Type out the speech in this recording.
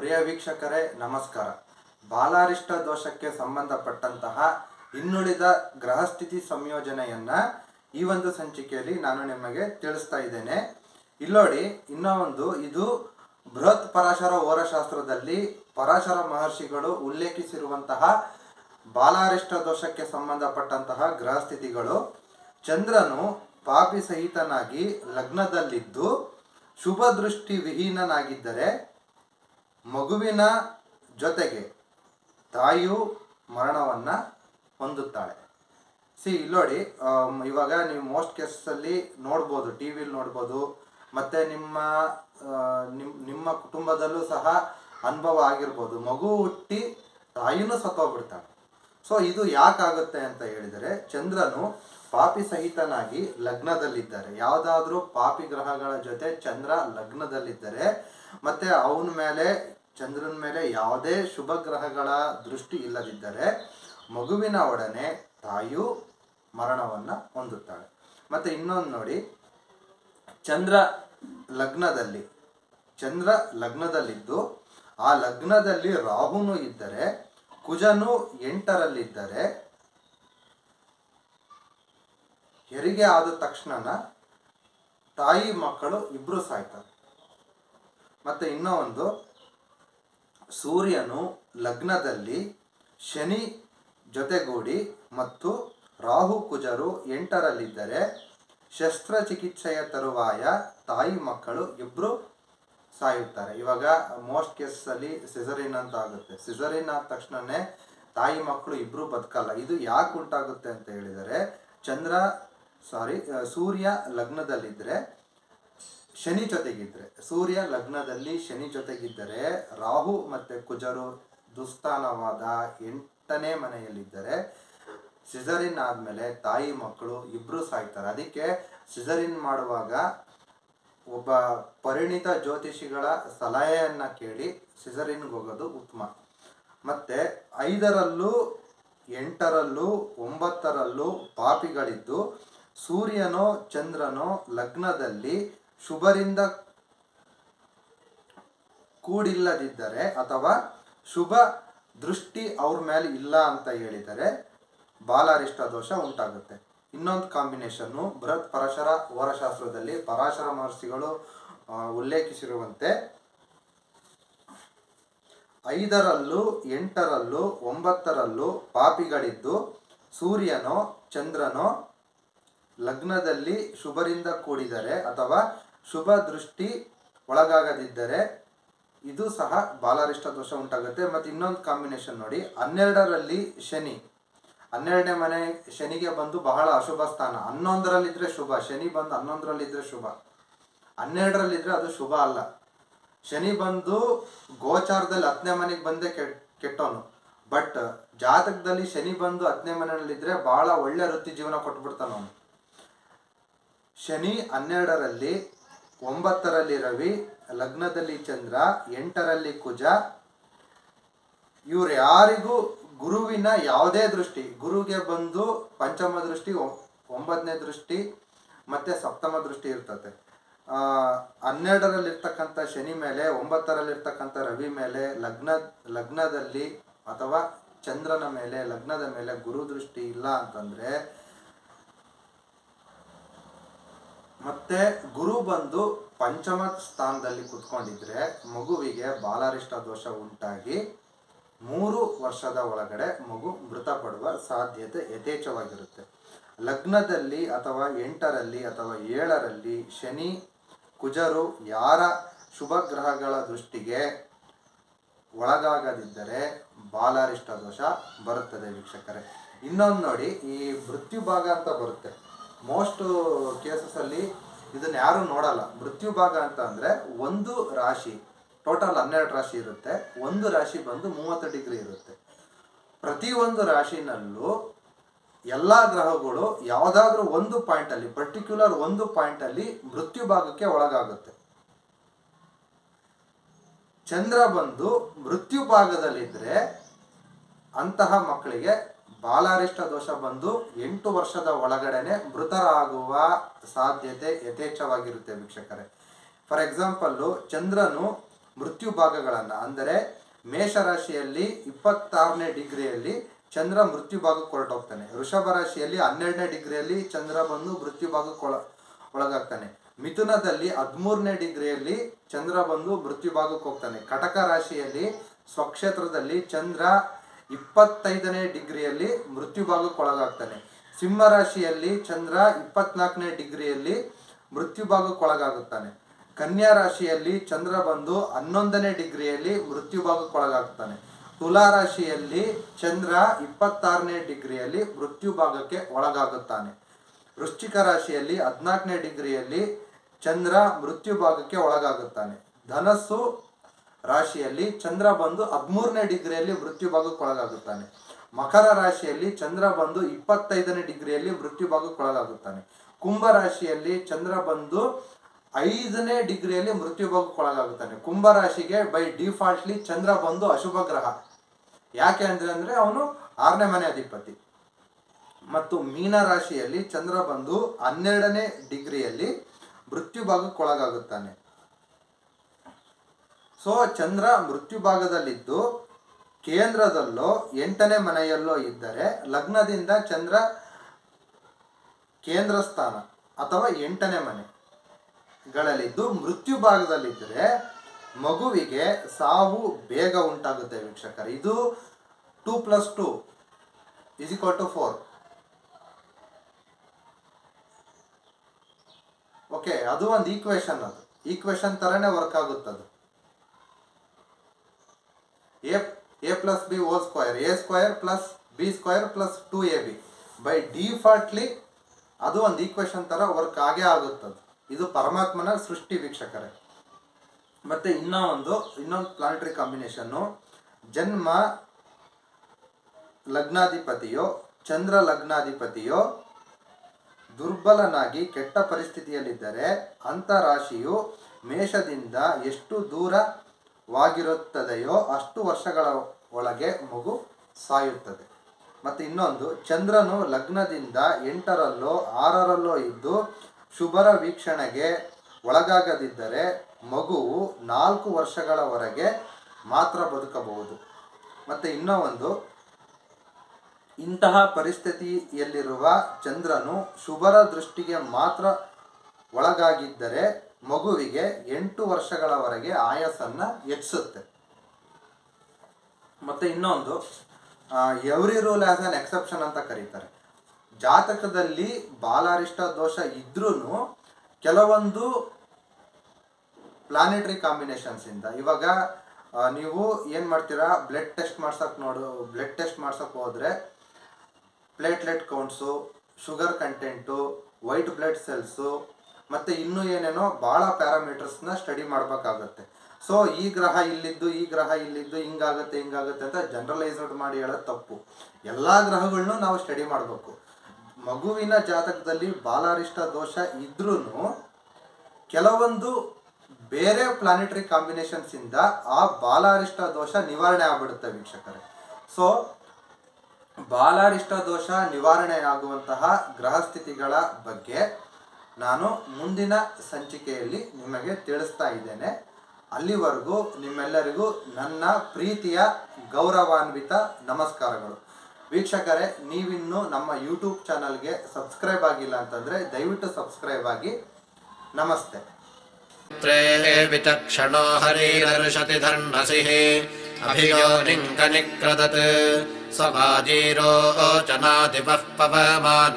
ಪ್ರಿಯ ವೀಕ್ಷಕರೇ, ನಮಸ್ಕಾರ. ಬಾಲಾರಿಷ್ಟ ದೋಷಕ್ಕೆ ಸಂಬಂಧಪಟ್ಟಂತಹ ಇನ್ನುಳಿದ ಗ್ರಹಸ್ಥಿತಿ ಸಂಯೋಜನೆಯನ್ನ ಈ ಒಂದು ಸಂಚಿಕೆಯಲ್ಲಿ ನಾನು ನಿಮಗೆ ತಿಳಿಸ್ತಾ ಇದ್ದೇನೆ. ಇಲ್ಲೋಡಿ, ಇನ್ನೂ ಒಂದು, ಇದು ಬೃಹತ್ ಪರಾಶರ ಓರಶಾಸ್ತ್ರದಲ್ಲಿ ಪರಾಶರ ಮಹರ್ಷಿಗಳು ಉಲ್ಲೇಖಿಸಿರುವಂತಹ ಬಾಲಾರಿಷ್ಟ ದೋಷಕ್ಕೆ ಸಂಬಂಧಪಟ್ಟಂತಹ ಗ್ರಹಸ್ಥಿತಿಗಳು ಚಂದ್ರನು ಪಾಪಿ ಸಹಿತನಾಗಿ ಲಗ್ನದಲ್ಲಿದ್ದು, ಶುಭ ದೃಷ್ಟಿ ವಿಹೀನನಾಗಿದ್ದರೆ ಮಗುವಿನ ಜೊತೆಗೆ ತಾಯಿಯು ಮರಣವನ್ನು ಹೊಂದುತ್ತಾಳೆ. ಸಿ ಇಲ್ಲೋಡಿ ನೋಡಿ ಇವಾಗ ನೀವು ಮೋಸ್ಟ್ ಕೇಸಲ್ಲಿ ನೋಡ್ಬೋದು ಟಿ ವಿಲಿ ನೋಡ್ಬೋದು, ಮತ್ತು ನಿಮ್ಮ ನಿಮ್ಮ ನಿಮ್ಮ ಕುಟುಂಬದಲ್ಲೂ ಸಹ ಅನುಭವ ಆಗಿರ್ಬೋದು. ಮಗು ಹುಟ್ಟಿ ತಾಯಿನೂ ಸತ್ತೋಗ್ಬಿಡ್ತಾಳೆ. ಸೊ ಇದು ಯಾಕಾಗುತ್ತೆ ಅಂತ ಹೇಳಿದರೆ, ಚಂದ್ರನು ಪಾಪಿ ಸಹಿತನಾಗಿ ಲಗ್ನದಲ್ಲಿದ್ದಾರೆ. ಯಾವುದಾದ್ರೂ ಪಾಪಿ ಗ್ರಹಗಳ ಜೊತೆ ಚಂದ್ರ ಲಗ್ನದಲ್ಲಿದ್ದರೆ ಮತ್ತೆ ಅವನ ಮೇಲೆ, ಚಂದ್ರನ ಮೇಲೆ ಯಾವುದೇ ಶುಭ ಗ್ರಹಗಳ ದೃಷ್ಟಿ ಇಲ್ಲದಿದ್ದರೆ ಮಗುವಿನ ಒಡನೆ ತಾಯಿಯು ಮರಣವನ್ನು ಹೊಂದುತ್ತಾಳೆ. ಮತ್ತೆ ಇನ್ನೊಂದು ನೋಡಿ, ಚಂದ್ರ ಲಗ್ನದಲ್ಲಿ, ಚಂದ್ರ ಲಗ್ನದಲ್ಲಿದ್ದು ಆ ಲಗ್ನದಲ್ಲಿ ರಾಹುನು ಇದ್ದರೆ, ಕುಜನು ಎಂಟರಲ್ಲಿದ್ದರೆ ಹೆರಿಗೆ ಆದ ತಕ್ಷಣ ತಾಯಿ ಮಕ್ಕಳು ಇಬ್ರು ಸಾಯ್ತಾರೆ. ಮತ್ತೆ ಇನ್ನೂ ಒಂದು ಸೂರ್ಯನು ಲಗ್ನದಲ್ಲಿ ಶನಿ ಜೊತೆಗೂಡಿ ಮತ್ತು ರಾಹು ಕುಜರು ಎಂಟರಲ್ಲಿದ್ದರೆ ಶಸ್ತ್ರಚಿಕಿತ್ಸೆಯ ತರುವಾಯ ತಾಯಿ ಮಕ್ಕಳು ಇಬ್ಬರು ಸಾಯುತ್ತಾರೆ. ಇವಾಗ ಮೋಸ್ಟ್ ಕೇಸಲ್ಲಿ ಸಿಸರಿನ್ ಅಂತ ಆಗುತ್ತೆ. ಸಿಸರಿನ್ ಆದ ತಕ್ಷಣನೇ ತಾಯಿ ಮಕ್ಕಳು ಇಬ್ಬರು ಬದುಕಲ್ಲ. ಇದು ಯಾಕೆ ಉಂಟಾಗುತ್ತೆ ಅಂತ ಹೇಳಿದರೆ, ಚಂದ್ರ ಸಾರಿ ಸೂರ್ಯ ಲಗ್ನದಲ್ಲಿದ್ದರೆ ಶನಿ ಜೊತೆಗಿದ್ರೆ. ಸೂರ್ಯ ಲಗ್ನದಲ್ಲಿ ಶನಿ ಜೊತೆಗಿದ್ದರೆ, ರಾಹು ಮತ್ತೆ ಕುಜರು ದುಸ್ಥಾನವಾದ ಎಂಟನೇ ಮನೆಯಲ್ಲಿದ್ದರೆ, ಸಿಜರಿನ್ ಆದಮೇಲೆ ತಾಯಿ ಮಕ್ಕಳು ಇಬ್ಬರು ಸಾಯ್ತಾರೆ. ಅದಕ್ಕೆ ಸಿಜರಿನ್ ಮಾಡುವಾಗ ಒಬ್ಬ ಪರಿಣಿತ ಜ್ಯೋತಿಷಿಗಳ ಸಲಹೆಯನ್ನು ಕೇಳಿ ಸಿಸರಿನ್ಗೆ ಹೋಗೋದು ಉತ್ತಮ. ಮತ್ತೆ ಐದರಲ್ಲೂ, ಎಂಟರಲ್ಲೂ, ಒಂಬತ್ತರಲ್ಲೂ ಪಾಪಿಗಳಿದ್ದು ಸೂರ್ಯನೋ ಚಂದ್ರನೋ ಲಗ್ನದಲ್ಲಿ ಶುಭರಿಂದ ಕೂಡಿಲ್ಲದಿದ್ದರೆ ಅಥವಾ ಶುಭ ದೃಷ್ಟಿ ಅವ್ರ ಮೇಲೆ ಇಲ್ಲ ಅಂತ ಹೇಳಿದರೆ ಬಾಲಾರಿಷ್ಟ ದೋಷ ಉಂಟಾಗುತ್ತೆ. ಇನ್ನೊಂದು ಕಾಂಬಿನೇಷನ್ನು ಬೃಹತ್ ಪರಶರ ಓರಶಾಸ್ತ್ರದಲ್ಲಿ ಪರಾಶರ ಮಹರ್ಷಿಗಳು ಉಲ್ಲೇಖಿಸಿರುವಂತೆ ಐದರಲ್ಲೂ, ಎಂಟರಲ್ಲೂ, ಒಂಬತ್ತರಲ್ಲೂ ಪಾಪಿಗಳಿದ್ದು ಸೂರ್ಯನೋ, ಚಂದ್ರನೋ ಲಗ್ನದಲ್ಲಿ ಶುಭರಿಂದ ಕೂಡಿದರೆ ಅಥವಾ ಶುಭ ದೃಷ್ಟಿ ಒಳಗಾಗದಿದ್ದರೆ ಇದು ಸಹ ಬಾಲಾರಿಷ್ಟ ದೋಷ ಉಂಟಾಗುತ್ತೆ. ಮತ್ತು ಇನ್ನೊಂದು ಕಾಂಬಿನೇಷನ್ ನೋಡಿ. ಹನ್ನೆರಡರಲ್ಲಿ ಶನಿ. ಹನ್ನೆರಡನೇ ಮನೆ ಶನಿಗೆ ಬಂದು ಬಹಳ ಅಶುಭ ಸ್ಥಾನ. ಹನ್ನೊಂದರಲ್ಲಿದ್ದರೆ ಶುಭ. ಶನಿ ಬಂದು ಹನ್ನೊಂದರಲ್ಲಿದ್ದರೆ ಶುಭ. ಹನ್ನೆರಡರಲ್ಲಿದ್ದರೆ ಅದು ಶುಭ ಅಲ್ಲ. ಶನಿ ಬಂದು ಗೋಚಾರದಲ್ಲಿ ಹತ್ತನೇ ಮನೆಗೆ ಬಂದೇ ಕೆಟ್ ಕೆಟ್ಟವನು ಬಟ್ ಜಾತಕದಲ್ಲಿ ಶನಿ ಬಂದು ಹತ್ತನೇ ಮನೆಯಲ್ಲಿದ್ದರೆ ಬಹಳ ಒಳ್ಳೆ ವೃತ್ತಿ ಜೀವನ ಕೊಟ್ಬಿಡ್ತಾನ ಅವನು ಶನಿ ಹನ್ನೆರಡರಲ್ಲಿ, ಒಂಬತ್ತರಲ್ಲಿ ರವಿ, ಲಗ್ನದಲ್ಲಿ ಚಂದ್ರ, ಎಂಟರಲ್ಲಿ ಕುಜ. ಇವ್ರು ಯಾರಿಗೂ ಗುರುವಿನ ಯಾವುದೇ ದೃಷ್ಟಿ, ಗುರುಗೆ ಬಂದು ಪಂಚಮ ದೃಷ್ಟಿ ಒಂಬತ್ತನೇ ದೃಷ್ಟಿ, ಮತ್ತೆ ಸಪ್ತಮ ದೃಷ್ಟಿ ಇರ್ತದೆ ಹನ್ನೆರಡರಲ್ಲಿರ್ತಕ್ಕಂಥ ಶನಿ ಮೇಲೆ, ಒಂಬತ್ತರಲ್ಲಿರ್ತಕ್ಕಂಥ ರವಿ ಮೇಲೆ, ಲಗ್ನ, ಲಗ್ನದಲ್ಲಿ ಅಥವಾ ಚಂದ್ರನ ಮೇಲೆ, ಲಗ್ನದ ಮೇಲೆ ಗುರು ದೃಷ್ಟಿ ಇಲ್ಲ ಅಂತಂದ್ರೆ ಮತ್ತೆ ಗುರು ಬಂದು ಪಂಚಮ ಸ್ಥಾನದಲ್ಲಿ ಕುತ್ಕೊಂಡಿದ್ರೆ ಮಗುವಿಗೆ ಬಾಲಾರಿಷ್ಟ ದೋಷ ಉಂಟಾಗಿ ಮೂರು ವರ್ಷದ ಒಳಗಡೆ ಮಗು ಮೃತಪಡುವ ಸಾಧ್ಯತೆ ಯಥೇಚ್ಛವಾಗಿರುತ್ತೆ. ಲಗ್ನದಲ್ಲಿ ಅಥವಾ ಎಂಟರಲ್ಲಿ ಅಥವಾ ಏಳರಲ್ಲಿ ಶನಿ, ಕುಜರು ಯಾರ ಶುಭ ಗ್ರಹಗಳ ದೃಷ್ಟಿಗೆ ಒಳಗಾಗದಿದ್ದರೆ ಬಾಲಾರಿಷ್ಟ ದೋಷ ಬರುತ್ತದೆ ವೀಕ್ಷಕರೇ. ಇನ್ನೊಂದು ನೋಡಿ, ಈ ಮೃತ್ಯು ಭಾಗ ಅಂತ ಬರುತ್ತೆ. ಮೋಸ್ಟ್ ಕೇಸಸಲ್ಲಿ ಇದನ್ನು ಯಾರು ನೋಡಲ್ಲ. ಮೃತ್ಯು ಭಾಗ ಅಂತ ಅಂದರೆ ಒಂದು ರಾಶಿ ಟೋಟಲ್ ಹನ್ನೆರಡು ರಾಶಿ ಇರುತ್ತೆ. ಒಂದು ರಾಶಿ ಬಂದು ಮೂವತ್ತು ಡಿಗ್ರಿ ಇರುತ್ತೆ. ಪ್ರತಿಯೊಂದು ರಾಶಿನಲ್ಲೂ ಎಲ್ಲ ಗ್ರಹಗಳು ಯಾವುದಾದ್ರೂ ಒಂದು ಪಾಯಿಂಟ್ ಅಲ್ಲಿ ಪರ್ಟಿಕ್ಯುಲರ್ ಒಂದು ಪಾಯಿಂಟ್ ಅಲ್ಲಿ ಮೃತ್ಯು ಭಾಗಕ್ಕೆ ಒಳಗಾಗುತ್ತೆ. ಚಂದ್ರ ಬಂದು ಮೃತ್ಯು ಭಾಗದಲ್ಲಿದ್ರೆ ಅಂತಹ ಮಕ್ಕಳಿಗೆ ಬಾಲಾರಿಷ್ಟ ದೋಷ ಬಂದು ಎಂಟು ವರ್ಷದ ಒಳಗಡೆನೆ ಮೃತರಾಗುವ ಸಾಧ್ಯತೆ ಯಥೇಚ್ಛವಾಗಿರುತ್ತೆ ವೀಕ್ಷಕರೇ. ಫಾರ್ ಎಕ್ಸಾಂಪಲ್ಲು ಚಂದ್ರನು ಮೃತ್ಯು ಭಾಗಗಳನ್ನು, ಅಂದರೆ ಮೇಷರಾಶಿಯಲ್ಲಿ ಇಪ್ಪತ್ತಾರನೇ ಡಿಗ್ರಿಯಲ್ಲಿ ಚಂದ್ರ ಮೃತ್ಯು ಭಾಗಕ್ಕೆ ಹೊರಟೋಗ್ತಾನೆ. ವೃಷಭ ರಾಶಿಯಲ್ಲಿ ಹನ್ನೆರಡನೇ ಡಿಗ್ರಿಯಲ್ಲಿ ಚಂದ್ರ ಬಂದು ಮೃತ್ಯು ಭಾಗಕ್ಕೆ ಒಳ, ಒಳಗಾಗ್ತಾನೆ. ಮಿಥುನದಲ್ಲಿ ಹದಿಮೂರನೇ ಡಿಗ್ರಿಯಲ್ಲಿ ಚಂದ್ರ ಬಂದು ಮೃತ್ಯು ಭಾಗಕ್ಕೆ ಹೋಗ್ತಾನೆ. ಕಟಕ ರಾಶಿಯಲ್ಲಿ ಸ್ವಕ್ಷೇತ್ರದಲ್ಲಿ ಚಂದ್ರ ಇಪ್ಪತ್ತೈದನೇ ಡಿಗ್ರಿಯಲ್ಲಿ ಮೃತ್ಯು ಭಾಗಕ್ಕೆ ಒಳಗಾಗ್ತಾನೆ ಸಿಂಹ ರಾಶಿಯಲ್ಲಿ ಚಂದ್ರ ಇಪ್ಪತ್ನಾಲ್ಕನೇ ಡಿಗ್ರಿಯಲ್ಲಿ ಮೃತ್ಯು ಭಾಗಕ್ಕೆ ಒಳಗಾಗುತ್ತಾನೆ ಕನ್ಯಾ ರಾಶಿಯಲ್ಲಿ ಚಂದ್ರ ಬಂದು ಹನ್ನೊಂದನೇ ಡಿಗ್ರಿಯಲ್ಲಿ ಮೃತ್ಯು ಭಾಗಕ್ಕೆ ಒಳಗಾಗ್ತಾನೆ ತುಲಾ ರಾಶಿಯಲ್ಲಿ ಚಂದ್ರ ಇಪ್ಪತ್ತಾರನೇ ಡಿಗ್ರಿಯಲ್ಲಿ ಮೃತ್ಯು ಭಾಗಕ್ಕೆ ಒಳಗಾಗುತ್ತಾನೆ. ವೃಶ್ಚಿಕ ರಾಶಿಯಲ್ಲಿ ಹದಿನಾಲ್ಕನೇ ಡಿಗ್ರಿಯಲ್ಲಿ ಚಂದ್ರ ಮೃತ್ಯು ಭಾಗಕ್ಕೆ ಒಳಗಾಗುತ್ತಾನೆ. ಧನಸ್ಸು ರಾಶಿಯಲ್ಲಿ ಚಂದ್ರ ಬಂದು ಹದಿಮೂರನೇ ಡಿಗ್ರಿಯಲ್ಲಿ ಮೃತ್ಯು ಭಾಗಕ್ಕೆ ಒಳಗಾಗುತ್ತಾನೆ ಮಕರ ರಾಶಿಯಲ್ಲಿ ಚಂದ್ರ ಬಂದು ಇಪ್ಪತ್ತೈದನೇ ಡಿಗ್ರಿಯಲ್ಲಿ ಮೃತ್ಯು ಭಾಗಕ್ಕೆ ಒಳಗಾಗುತ್ತಾನೆ ಕುಂಭ ರಾಶಿಯಲ್ಲಿ ಚಂದ್ರ ಬಂದು ಐದನೇ ಡಿಗ್ರಿಯಲ್ಲಿ ಮೃತ್ಯು ಭಾಗಕ್ಕೆ ಒಳಗಾಗುತ್ತಾನೆ ಕುಂಭ ರಾಶಿಗೆ ಬೈ ಡಿಫಾಲ್ಟ್ಲಿ ಚಂದ್ರ ಬಂದು ಅಶುಭ ಗ್ರಹ. ಯಾಕೆ ಅಂದ್ರೆ ಅಂದ್ರೆ ಅವನು ಆರನೇ ಮನೆ ಅಧಿಪತಿ. ಮತ್ತು ಮೀನ ರಾಶಿಯಲ್ಲಿ ಚಂದ್ರ ಬಂದು ಹನ್ನೆರಡನೇ ಡಿಗ್ರಿಯಲ್ಲಿ ಮೃತ್ಯು ಭಾಗಕ್ಕೆ ಒಳಗಾಗುತ್ತಾನೆ ಸೊ ಚಂದ್ರ ಮೃತ್ಯು ಭಾಗದಲ್ಲಿದ್ದು ಕೇಂದ್ರದಲ್ಲೋ ಎಂಟನೇ ಮನೆಯಲ್ಲೋ ಇದ್ದರೆ ಲಗ್ನದಿಂದ ಚಂದ್ರ ಕೇಂದ್ರ ಸ್ಥಾನ ಅಥವಾ ಎಂಟನೇ ಮನೆಗಳಲ್ಲಿದ್ದು ಮೃತ್ಯು ಭಾಗದಲ್ಲಿದ್ದರೆ ಮಗುವಿಗೆ ಸಾವು ಬೇಗ ಉಂಟಾಗುತ್ತೆ ವೀಕ್ಷಕರು. ಇದು two plus two is equal to four. Okay, ಅದು ಒಂದು ಈಕ್ವೇಶನ್ ಅದು. ಈಕ್ವೇಶನ್ ಥರನೇ work ಆಗುತ್ತದು. A A plus B whole square A square plus B square plus two A B by defaultly ಅದು ಒಂದು ಈಕ್ವೇಶನ್ ಥರ ವರ್ಕ್ ಆಗೇ ಆಗುತ್ತದೆ. ಇದು ಪರಮಾತ್ಮನ ಸೃಷ್ಟಿ ವೀಕ್ಷಕರೇ. ಮತ್ತು ಇನ್ನೂ ಒಂದು, ಇನ್ನೊಂದು ಪ್ಲಾನೆಟರಿ ಕಾಂಬಿನೇಷನ್ನು ಜನ್ಮ ಲಗ್ನಾಧಿಪತಿಯೋ, ಚಂದ್ರ ಲಗ್ನಾಧಿಪತಿಯೋ, ದುರ್ಬಲನಾಗಿ ಕೆಟ್ಟ ಪರಿಸ್ಥಿತಿಯಲ್ಲಿದ್ದರೆ ಅಂಥ ಮೇಷದಿಂದ ಎಷ್ಟು ದೂರವಾಗಿರುತ್ತದೆಯೋ ಅಷ್ಟು ವರ್ಷಗಳ ಒಳಗೆ ಮಗು ಸಾಯುತ್ತದೆ. ಮತ್ತು ಇನ್ನೊಂದು, ಚಂದ್ರನು ಲಗ್ನದಿಂದ ಎಂಟರಲ್ಲೋ ಆರರಲ್ಲೋ ಇದ್ದು ಶುಭರ ವೀಕ್ಷಣೆಗೆ ಒಳಗಾಗದಿದ್ದರೆ ಮಗುವು ನಾಲ್ಕು ವರ್ಷಗಳವರೆಗೆ ಮಾತ್ರ ಬದುಕಬಹುದು. ಮತ್ತು ಇನ್ನೂ ಒಂದು ಇಂತಹ ಪರಿಸ್ಥಿತಿಯಲ್ಲಿರುವ ಚಂದ್ರನು ಶುಭರ ದೃಷ್ಟಿಗೆ ಮಾತ್ರ ಒಳಗಾಗಿದ್ದರೆ ಮಗುವಿಗೆ ಎಂಟು ವರ್ಷಗಳವರೆಗೆ ಆಯಸ್ಸನ್ನು ಹೆಚ್ಚಿಸುತ್ತೆ. ಮತ್ತು ಇನ್ನೊಂದು every rule as an exception ಅಂತ ಕರೀತಾರೆ. ಜಾತಕದಲ್ಲಿ ಬಾಲಾರಿಷ್ಟ ದೋಷ ಇದ್ರೂ ಕೆಲವೊಂದು ಪ್ಲಾನೆಟರಿ ಕಾಂಬಿನೇಷನ್ಸಿಂದ ಇವಾಗ ನೀವು ಏನು ಮಾಡ್ತೀರಾ? ಬ್ಲಡ್ ಟೆಸ್ಟ್ ಮಾಡ್ಸೋಕೆ ನೋಡು ಬ್ಲಡ್ ಟೆಸ್ಟ್ ಮಾಡ್ಸೋಕೆ ಹೋದರೆ platelet counts sugar content white blood cells ಮತ್ತು ಇನ್ನೂ ಏನೇನೋ ಭಾಳ ಪ್ಯಾರಾಮೀಟರ್ಸ್ನ ಸ್ಟಡಿ ಮಾಡಬೇಕಾಗತ್ತೆ. ಸೊ ಈ ಗ್ರಹ ಇಲ್ಲಿದ್ದು, ಈ ಗ್ರಹ ಇಲ್ಲಿದ್ದು, ಹಿಂಗಾಗತ್ತೆ ಹಿಂಗಾಗತ್ತೆ ಅಂತ ಜನರಲೈಸ್ಡ್ ಮಾಡಿ ಹೇಳೋದು ತಪ್ಪು. ಎಲ್ಲ ಗ್ರಹಗಳನ್ನೂ ನಾವು ಸ್ಟಡಿ ಮಾಡಬೇಕು. ಮಗುವಿನ ಜಾತಕದಲ್ಲಿ ಬಾಲಾರಿಷ್ಟ ದೋಷ ಇದ್ರೂ ಕೆಲವೊಂದು ಬೇರೆ ಪ್ಲಾನೆಟರಿ ಕಾಂಬಿನೇಷನ್ಸಿಂದ ಆ ಬಾಲಾರಿಷ್ಟ ದೋಷ ನಿವಾರಣೆ ಆಗ್ಬಿಡುತ್ತೆ ವೀಕ್ಷಕರೇ. ಸೊ ಬಾಲಾರಿಷ್ಟ ದೋಷ ನಿವಾರಣೆಯಾಗುವಂತಹ ಗ್ರಹ ಸ್ಥಿತಿಗಳ ಬಗ್ಗೆ ನಾನು ಮುಂದಿನ ಸಂಚಿಕೆಯಲ್ಲಿ ನಿಮಗೆ ತಿಳಿಸ್ತಾ ಇದ್ದೇನೆ ಅಲ್ಲಿವರೆಗೂ ನಿಮ್ಮೆಲ್ಲರಿಗೂ ನನ್ನ ಪ್ರೀತಿಯ ಗೌರವಾನ್ವಿತ ನಮಸ್ಕಾರಗಳು ವೀಕ್ಷಕರೇ ನೀವಿನ್ನೂ ನಮ್ಮ ಯೂಟ್ಯೂಬ್ ಚಾನಲ್ಗೆ ಸಬ್ಸ್ಕ್ರೈಬ್ ಆಗಿಲ್ಲ ಅಂತಂದರೆ ದಯವಿಟ್ಟು ಸಬ್ಸ್ಕ್ರೈಬ್ ಆಗಿ ನಮಸ್ತೆ त्रे विचक्षणो हरिरर्षति धर्मसिः अभियो लिङ्गनिक्रदत् स्वभाजीरोचनादिवः पवमानो